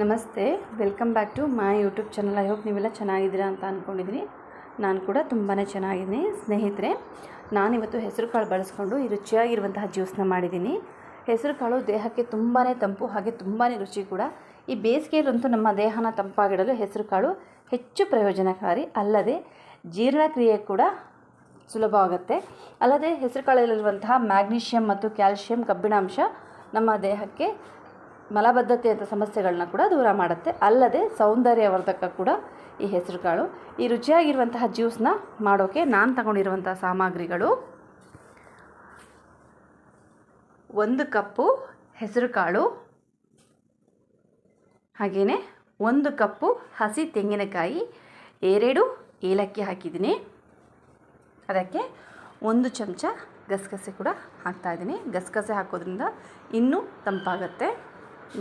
ನಮಸ್ತೆ welcome back to my YouTube channel I hope ನೀವೆಲ್ಲ ಚೆನ್ನಾಗಿದ್ದೀರಾ ಅಂತ ಅಂದ್ಕೊಂಡಿದ್ದೀನಿ ನಾನು ಕೂಡ ತುಂಬಾ ಚೆನ್ನಾಗಿದ್ದೀನಿ. ಸ್ನೇಹಿತರೆ ನಾನಿವತ್ತು ಹೆಸರು ಕಾಳು ಬಳಸ್ಕೊಂಡು ಈ ರುಚಿಯಾಗಿರುವಂತಹ ಜ್ಯೂಸ್ನ ಮಾಡಿದ್ದೀನಿ. ಹೆಸರು ಕಾಳು ದೇಹಕ್ಕೆ ತುಂಬಾ ತಂಪು, ಹಾಗೆ ತುಂಬಾ ರುಚಿ ಕೂಡ. ಈ ಬೇಸಿಗೆಯಲ್ಲಂತೂ ನಮ್ಮ ದೇಹನ ತಂಪಾಗಿಡಲು ಹೆಸರು ಕಾಳು ಹೆಚ್ಚು ಪ್ರಯೋಜನಕಾರಿ, ಅಲ್ಲದೆ ಜೀರ್ಣಕ್ರಿಯೆ ಕೂಡ ಸುಲಭವಾಗುತ್ತೆ ಅಲ್ಲದೆ ಹೆಸರು ಕಾಳಲ್ಲಿರುವಂತಹ ಮ್ಯಾಗ್ನೀಷಿಯಮ್ ಮತ್ತು ಕ್ಯಾಲ್ಶಿಯಂ ಕಬ್ಬಿಣಾಂಶ ನಮ್ಮ ದೇಹಕ್ಕೆ ಮಲಬದ್ಧತೆ ಅಂತ ಸಮಸ್ಯೆಗಳನ್ನ ಕೂಡ ದೂರ ಮಾಡುತ್ತೆ. ಅಲ್ಲದೆ ಸೌಂದರ್ಯವರ್ಧಕ ಕೂಡ ಈ ಹೆಸರುಕಾಳು. ಈ ರುಚಿಯಾಗಿರುವಂತಹ ಜ್ಯೂಸನ್ನ ಮಾಡೋಕ್ಕೆ ನಾನು ತಗೊಂಡಿರುವಂಥ ಸಾಮಗ್ರಿಗಳು. ಒಂದು ಕಪ್ಪು ಹೆಸರುಕಾಳು. ಹಾಗೆಯೇ ಒಂದು ಕಪ್ಪು ಹಸಿ ತೆಂಗಿನಕಾಯಿ. ಎರಡು ಏಲಕ್ಕಿ ಹಾಕಿದ್ದೀನಿ. ಅದಕ್ಕೆ ಒಂದು ಚಮಚ ಗಸಗಸೆ ಕೂಡ ಹಾಕ್ತಾಯಿದ್ದೀನಿ ಗಸಗಸೆ ಹಾಕೋದ್ರಿಂದ ಇನ್ನೂ ತಂಪಾಗತ್ತೆ.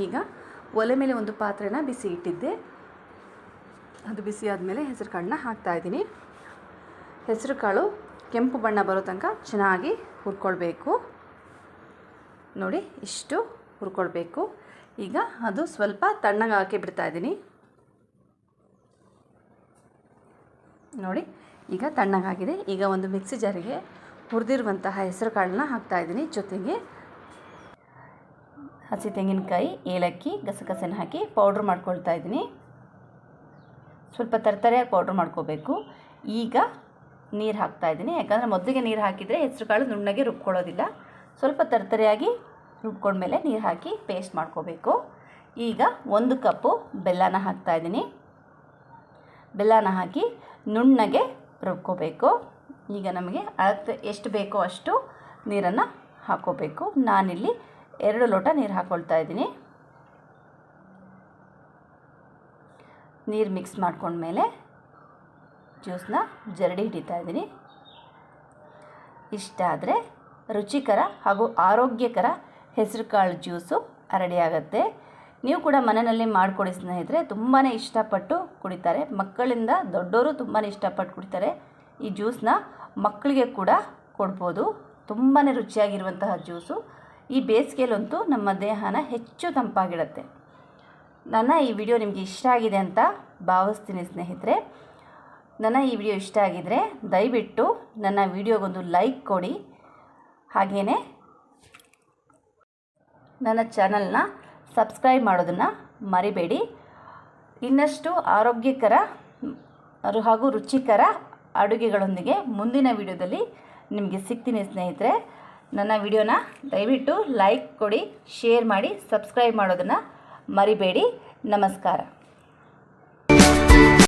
ಈಗ ಒಲೆ ಮೇಲೆ ಒಂದು ಪಾತ್ರೆನ ಬಿಸಿ ಇಟ್ಟಿದ್ದೆ. ಅದು ಬಿಸಿ ಆದಮೇಲೆ ಹೆಸರು ಕಾಳನ್ನ ಹಾಕ್ತಾಯಿದ್ದೀನಿ ಹೆಸರು ಕಾಳು ಕೆಂಪು ಬಣ್ಣ ಬರೋ ತನಕ ಚೆನ್ನಾಗಿ ಹುರ್ಕೊಳ್ಬೇಕು. ನೋಡಿ, ಇಷ್ಟು ಹುರ್ಕೊಳ್ಬೇಕು. ಈಗ ಅದು ಸ್ವಲ್ಪ ತಣ್ಣಗೆ ಹಾಕಿ ಬಿಡ್ತಾಯಿದ್ದೀನಿ ನೋಡಿ, ಈಗ ತಣ್ಣಗಾಗಿದೆ. ಈಗ ಒಂದು ಮಿಕ್ಸಿ ಜಾರಿಗೆ ಹುರಿದಿರುವಂತಹ ಹೆಸರು ಕಾಳನ್ನ ಹಾಕ್ತಾಯಿದ್ದೀನಿ ಜೊತೆಗೆ. ಹಸಿ ತೆಂಗಿನಕಾಯಿ, ಏಲಕ್ಕಿ, ಗಸಗಸೆನ ಹಾಕಿ ಪೌಡ್ರ್ ಮಾಡ್ಕೊಳ್ತಾ ಇದ್ದೀನಿ. ಸ್ವಲ್ಪ ತರತರಿಯಾಗಿ ಪೌಡ್ರ್ ಮಾಡ್ಕೋಬೇಕು. ಈಗ ನೀರು ಹಾಕ್ತಾ ಇದ್ದೀನಿ. ಯಾಕಂದರೆ ಮೊದಲಿಗೆ ನೀರು ಹಾಕಿದರೆ ಹೆಸರು ಕಾಳು ನುಣ್ಣಗೆ ರುಬ್ಕೊಳ್ಳೋದಿಲ್ಲ. ಸ್ವಲ್ಪ ತರ್ತರೆಯಾಗಿ ರುಬ್ಕೊಂಡ್ಮೇಲೆ ನೀರು ಹಾಕಿ ಪೇಸ್ಟ್ ಮಾಡ್ಕೋಬೇಕು. ಈಗ ಒಂದು ಕಪ್ಪು ಬೆಲ್ಲನ ಹಾಕ್ತಾ ಇದ್ದೀನಿ. ಬೆಲ್ಲನ ಹಾಕಿ ನುಣ್ಣಗೆ ರುಬ್ಕೋಬೇಕು. ಈಗ ನಮಗೆ ಅಳತೆ ಎಷ್ಟು ಬೇಕೋ ಅಷ್ಟು ನೀರನ್ನು ಹಾಕೋಬೇಕು ನಾನಿಲ್ಲಿ ಎರಡು ಲೋಟ ನೀರು ಹಾಕ್ಕೊಳ್ತಾ ಇದ್ದೀನಿ. ನೀರು ಮಿಕ್ಸ್ ಮಾಡ್ಕೊಂಡ್ಮೇಲೆ ಜ್ಯೂಸನ್ನ ಜರಡಿ ಹಿಡಿತಾ ಇದ್ದೀನಿ. ಇಷ್ಟ ಆದರೆ ರುಚಿಕರ ಹಾಗೂ ಆರೋಗ್ಯಕರ ಹೆಸರು ಕಾಳು ಜ್ಯೂಸು ರೆಡಿ ಆಗುತ್ತೆ ನೀವು ಕೂಡ ಮನೆಯಲ್ಲಿ ಮಾಡಿಕೊಡಿ ಸ್ನೇಹಿತರೆ ತುಂಬಾ ಇಷ್ಟಪಟ್ಟು ಕುಡಿತಾರೆ. ಮಕ್ಕಳಿಂದ ದೊಡ್ಡವರು ತುಂಬಾ ಇಷ್ಟಪಟ್ಟು ಕುಡಿತಾರೆ. ಈ ಜ್ಯೂಸನ್ನ ಮಕ್ಕಳಿಗೆ ಕೂಡ ಕೊಡ್ಬೋದು. ತುಂಬಾ ರುಚಿಯಾಗಿರುವಂತಹ ಜ್ಯೂಸು. ಈ ಬೇಸಿಗೆಯಲ್ಲಂತೂ ನಮ್ಮ ದೇಹನ ಹೆಚ್ಚು ತಂಪಾಗಿಡುತ್ತೆ. ನನ್ನ ಈ ವಿಡಿಯೋ ನಿಮಗೆ ಇಷ್ಟ ಆಗಿದೆ ಅಂತ ಭಾವಿಸ್ತೀನಿ ಸ್ನೇಹಿತರೆ. ನನ್ನ ಈ ವಿಡಿಯೋ ಇಷ್ಟ ಆಗಿದರೆ ದಯವಿಟ್ಟು ನನ್ನ ವಿಡಿಯೋಗೊಂದು ಲೈಕ್ ಕೊಡಿ. ಹಾಗೆಯೇ ನನ್ನ ಚಾನಲ್ನ ಸಬ್ಸ್ಕ್ರೈಬ್ ಮಾಡೋದನ್ನು ಮರಿಬೇಡಿ. ಇನ್ನಷ್ಟು ಆರೋಗ್ಯಕರ ಹಾಗೂ ರುಚಿಕರ ಅಡುಗೆಗಳೊಂದಿಗೆ ಮುಂದಿನ ವಿಡಿಯೋದಲ್ಲಿ ನಿಮಗೆ ಸಿಗ್ತೀನಿ ಸ್ನೇಹಿತರೆ. ನನ್ನ ವಿಡಿಯೋನ ದಯವಿಟ್ಟು ಲೈಕ್ ಕೊಡಿ ಶೇರ್ ಮಾಡಿ ಸಬ್ಸ್ಕ್ರೈಬ್ ಮಾಡೋದನ್ನು ಮರಿಬೇಡಿ. ನಮಸ್ಕಾರ.